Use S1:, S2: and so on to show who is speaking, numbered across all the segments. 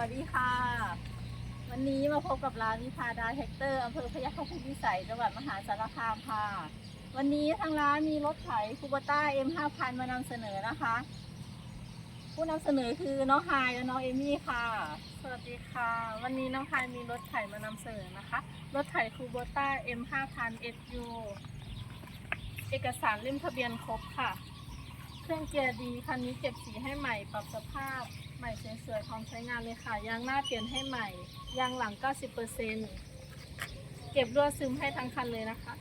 S1: วัสดีค่ะ วันนี้มาพบกับร้านวิพาดาแท็กเตอร์อำเภอพยัคฆภูมิพิสัยจังหวัดมหาสารคามค่ะ วันนี้ทางร้านมีรถไถคูบต้า M5000 มานำเสนอนะคะ ผู้นำเสนอคือน้องไฮและน้องเอมี่ค่ะ
S2: สวัสดีค่ะ วันนี้น้องพายมีรถไถมานำเสนอนะคะ รถไถคูโบต้า M5000 SU เอกสารเล่มทะเบียนครบค่ะ ครื่องเกียร์ดีคันนี้เก็บสีให้ใหม่ปรับสภาพ ใหม่สวยๆพร้อมใช้งานเลยค่ะยางหน้าเปลี่ยนให้ใหม่ยางหลัง 90%เก็บรั่วซึมให้ทั้งคันเลยนะคะ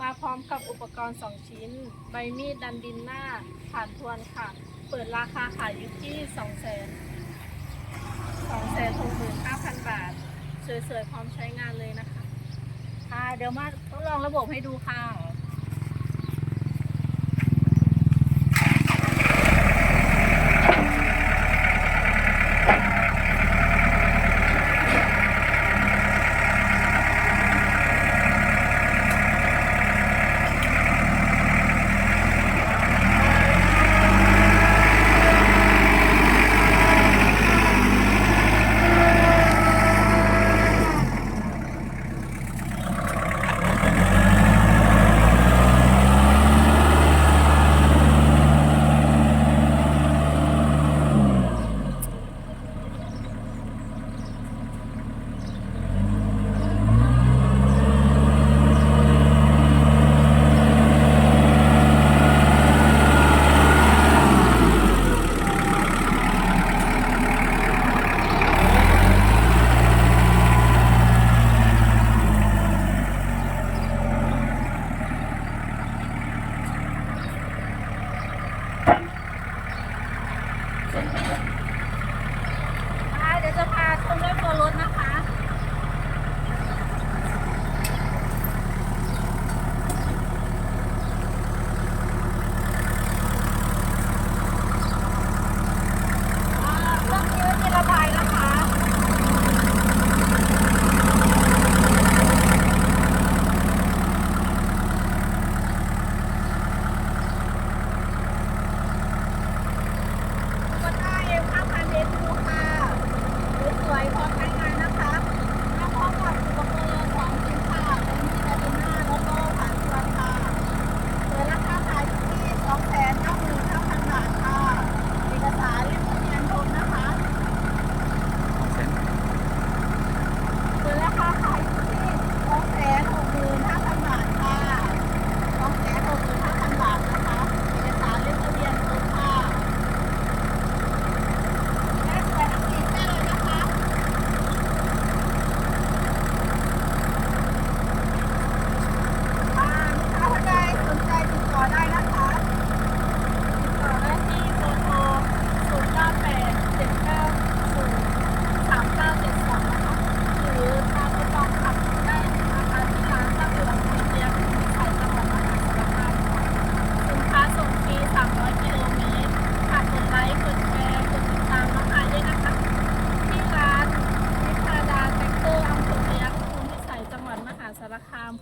S2: มาพร้อมกับอุปกรณ์ 2 ชิ้น ใบมีดดันดินหน้าผ่านทวนค่ะ เปิดราคาขายอยู่ที่ 2 0 0 0 0 2 6 5 0 0 0 บาท สวยๆพร้อมใช้งานเลยนะคะ
S1: ค่ะเดี๋ยวมาทดลองระบบให้ดูค่ะ Bye.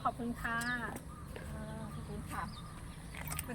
S2: ขอบคุณค่ะ
S1: ขอบคุณค่ะ